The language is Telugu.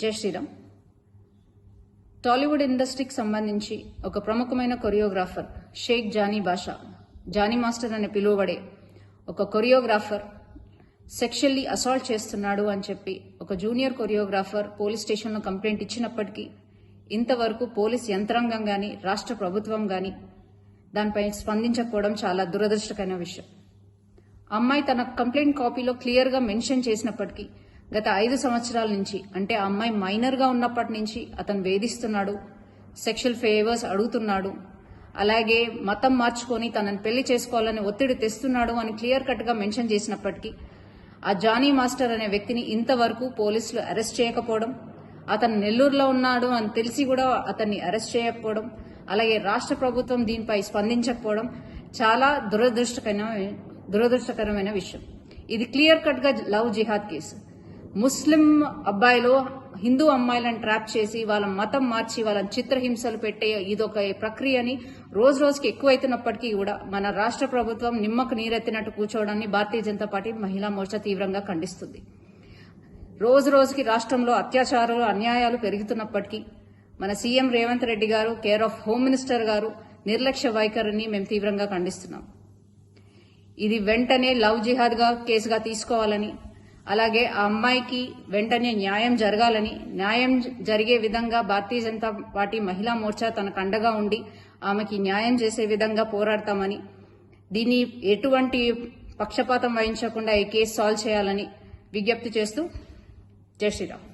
జై శ్రీరామ్. టాలీవుడ్ ఇండస్ట్రీకి సంబంధించి ఒక ప్రముఖమైన కొరియోగ్రాఫర్ షేక్ జానీ బాషా జానీ మాస్టర్ అని పిలువబడే ఒక కొరియోగ్రాఫర్ సెక్షువల్లీ అసాల్ట్ చేస్తున్నాడు అని చెప్పి ఒక జూనియర్ కొరియోగ్రాఫర్ పోలీస్ స్టేషన్లో కంప్లైంట్ ఇచ్చినప్పటికీ ఇంతవరకు పోలీస్ యంత్రాంగం కానీ రాష్ట్ర ప్రభుత్వం కానీ దానిపై స్పందించకపోవడం చాలా దురదృష్టకరమైన విషయం. అమ్మాయి తన కంప్లైంట్ కాపీలో క్లియర్గా మెన్షన్ చేసినప్పటికీ గత ఐదు సంవత్సరాల నుంచి అంటే ఆ అమ్మాయి మైనర్గా ఉన్నప్పటి నుంచి అతను వేధిస్తున్నాడు సెక్షువల్ ఫేవర్స్ అడుగుతున్నాడు అలాగే మతం మార్చుకొని తనని పెళ్ళి చేసుకోవాలని ఒత్తిడి తెస్తున్నాడు అని క్లియర్ కట్గా మెన్షన్ చేసినప్పటికీ ఆ జానీ మాస్టర్ అనే వ్యక్తిని ఇంతవరకు పోలీసులు అరెస్ట్ చేయకపోవడం అతను నెల్లూరులో ఉన్నాడు అని తెలిసి కూడా అతన్ని అరెస్ట్ చేయకపోవడం అలాగే రాష్ట్ర ప్రభుత్వం దీనిపై స్పందించకపోవడం చాలా దురదృష్టకరమైన దురదృష్టకరమైన విషయం. ఇది క్లియర్ కట్గా లవ్ జిహాద్ కేసు. ముస్లిం అబ్బాయిలు హిందూ అమ్మాయిలను ట్రాప్ చేసి వాళ్ళ మతం మార్చి వాళ్ళని చిత్రహింసలు పెట్టే ఇదొక ప్రక్రియని రోజు రోజుకి ఎక్కువైతున్నప్పటికీ కూడా మన రాష్ట్ర ప్రభుత్వం నిమ్మకు నీరెత్తినట్టు కూర్చోవడాన్ని భారతీయ జనతా పార్టీ మహిళా మోర్చా తీవ్రంగా ఖండిస్తుంది. రోజు రోజుకి రాష్ట్రంలో అత్యాచారాలు అన్యాయాలు పెరుగుతున్నప్పటికీ మన సీఎం రేవంత్ రెడ్డి గారు కేర్ ఆఫ్ హోమ్ మినిస్టర్ గారు నిర్లక్ష్య వైఖరిని మేము తీవ్రంగా ఖండిస్తున్నాం. ఇది వెంటనే లవ్ జిహాద్గా కేసుగా తీసుకోవాలని అలాగే ఆ అమ్మాయికి వెంటనే న్యాయం జరగాలని న్యాయం జరిగే విధంగా భారతీయ జనతా పార్టీ మహిళా మోర్చా తనకు అండగా ఉండి ఆమెకి న్యాయం చేసే విధంగా పోరాడతామని దీన్ని ఎటువంటి పక్షపాతం వహించకుండా ఈ కేసు సాల్వ్ చేయాలని విజ్ఞప్తి చేస్తూ జై శ్రీరామ్.